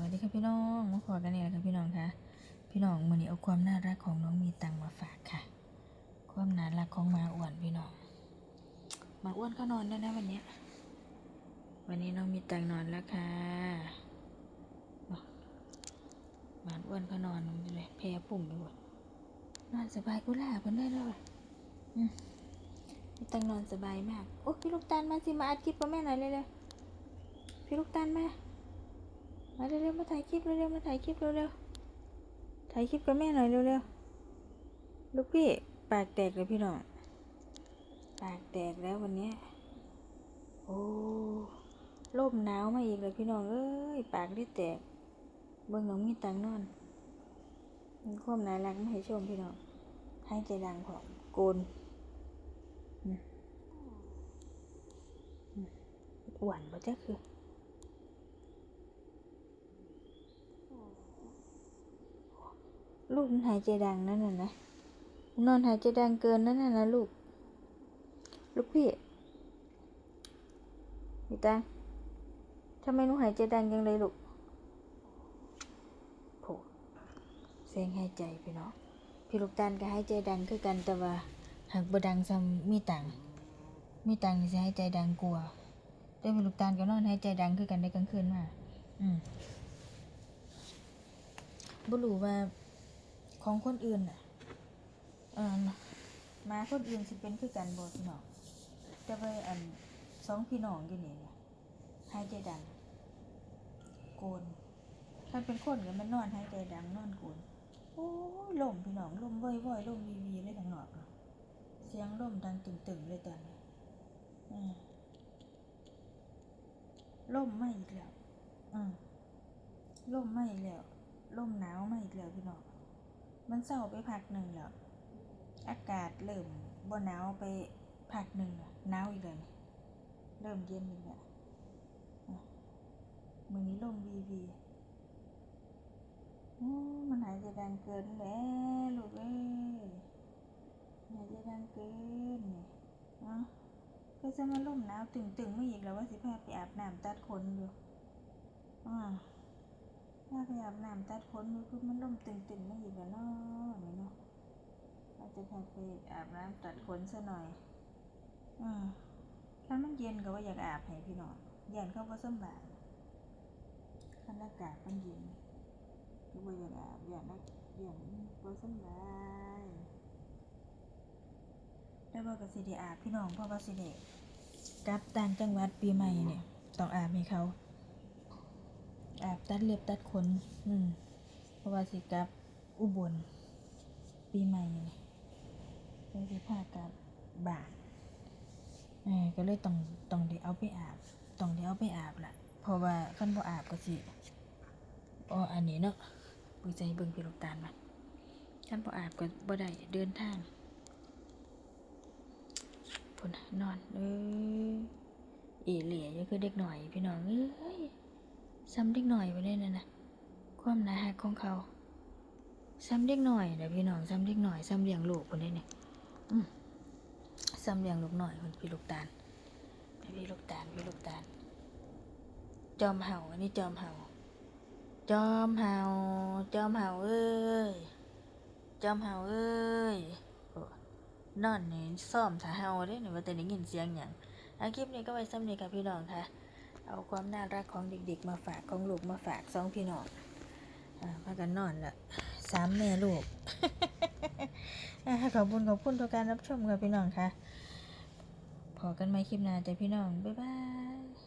วัสดีค่ะพี่น้องมาขอกันเนี่ยค่ะพี่น้องคะพี่น้องวันนี้เอาความน่ารักของน้องมีตังมาฝากค่ะ ความน่ารักของมาอ้วนพี่น้องมาอ้วนก็นอนแล้วนะวันนี้วันนี้น้องมีตังนอนแล้วค่ะมาอ้วนก็นอนเลยแพ้ปุ่มไปหมดนอนสบายกุหลาบกันได้เลยมีตังนอนสบายมากโอ้พี่ลูกตาลมาสิมาอัดคลิปกับแม่หน่อยเลยเลยพี่ลูกตาลมา มาเร็วๆมาถ่ายคลิปเร็วๆมาถ่ายคลิปเร็วๆถ่ายคลิปกับแม่หน่อยเร็วๆลูกพี่ปากแตกเลยพี่น้องปากแตกแล้ววันนี้โอ้ลมหนาวมาอีกเลยพี่น้องเอ้ยปากได้แตก เบิ่งน้องมีตังนอนมีความน่ารักมาให้ชมพี่น้องให้ใจดังพองโกนอ้วนบ่จ๊ะคือ ลูกมันหายใจดังนั่นน่ะนะนอนหายใจดังเกินนั่นน่ะนะลูก ลูกพี่มีตังทำไมหนูหายใจดังจังเลยลูกโผเสียงหายใจพี่เน้องพี่ลูกตาลก็หายใจดังคือกันแต่ว่าหากบ่ดังซ้ำมีตังมีตังนี่สิหายใจดังกลัวแต่พี่ลูกตาลก็นอนหายใจดังคือกันในกลางคืนมาอืมบ่รู้ว่า ของคนอื่นน่ะมาคนอื่นสิเป็นคือกันบ่พี่น้องแต่ว่าอันสองพี่น้องอยู่นี่เนี่ยหายใจดัง โกนถ้าเป็นคนก็มันนอนหายใจดังนอนโกนโอ้ยลมพี่น้องลมว่อยๆลมวีวีเลยทางนอกเสียงลมดังตึงๆเลยตอนนี้อืมลมมาอีกแล้ว อืมลมไมาอีกแล้วลมหนาวไมาอีกแล้วพี่น้อง มันเศร้าไปพักหนึ่งแล้ว อากาศเริ่มบ่หนาวไปพักหนึ่งแล้วหนาวอีกแล้วนี่เริ่มเย็นอีกแล้วมือนี้ลมวีวีมันหายใจดังเกินแล้วลูกเอ้ยหายใจดังเกินเนี่ยเนาะก็จะมาล่มหนาวตึงๆไม่อีกแล้วว่าสิพาไปอาบน้ำตัดขนอยู่อ่า ถ้าไปอาบน้ำตัดขนมันคือมันลมตึงๆไม่อีกแล้วเนาะนี่เนาะเราจะพาไปอาบน้ำตัดขนซะหน่อยอืมถ้ามันเย็นก็ว่าอยากอาบให้พี่น้องเย็นเข้าว่าสำบายคันอากาศมันเย็นก็ว่าอยากอาบอยากนักเย็นว่าสำบายแต่ว่าก็สิได้อาบพี่น้องเพราะว่าสิได้กลับต่างจังหวัดปีใหม่เนี่ยต้องอาบให้เขา อาบตัดเล็บตัดขนอืมเพราะว่าสิกลับอุบลปีใหม่นี่เลยสิพากลับบ้านเออก็เลยต้องต้องได้เอาไปอาบต้องได้เอาไปอาบล่ะ เพราะว่าคันบ่อาบก็สิอ๋ออันนี้เนาะเบิ่งใจเบิ่งพี่ลูกตาลมาคันบ่อาบก็บ่ได้เดินทางพุ่นนอนเอ้ยเอเหลี่ยยังคือเด็กหน่อยพี่น้องเอ้ย ซ้ำเด็กหน่อยไปเลยนะนะความน่าฮักของเขา ซ้ำเด็กหน่อยนะพี่น้องซ้ำเด็กหน่อยซ้ำเลี้ยงลูกคนนี้เนี่ยอืมซ้ำเลี้ยงลูกหน่อยคนพี่ลูกตาลพี่ลูกตาลพี่ลูกตาลจอมเห่าอันนี้จอมเห่า จอมเห่า จอมเห่าเอ้ย จอมเห่าเอ้ยโอ้นอนนี่ซ่อมถ้าเห่าเด้นี่ว่าแต่ได้ยินเสียงอย่างอาคลิปนี้ก็ไว้ซ้ำนี้ค่ะพี่น้องค่ะ เอาความน่ารักของเด็กๆ มาฝากของลูกมาฝากสองพี่น้องพากันนอนละสามแม่ลูกขอบคุณขอบคุณต่อการรับชมกับพี่น้องค่ะพอกันไหมคลิปหน้าจ้ะพี่น้อง บ๊ายบาย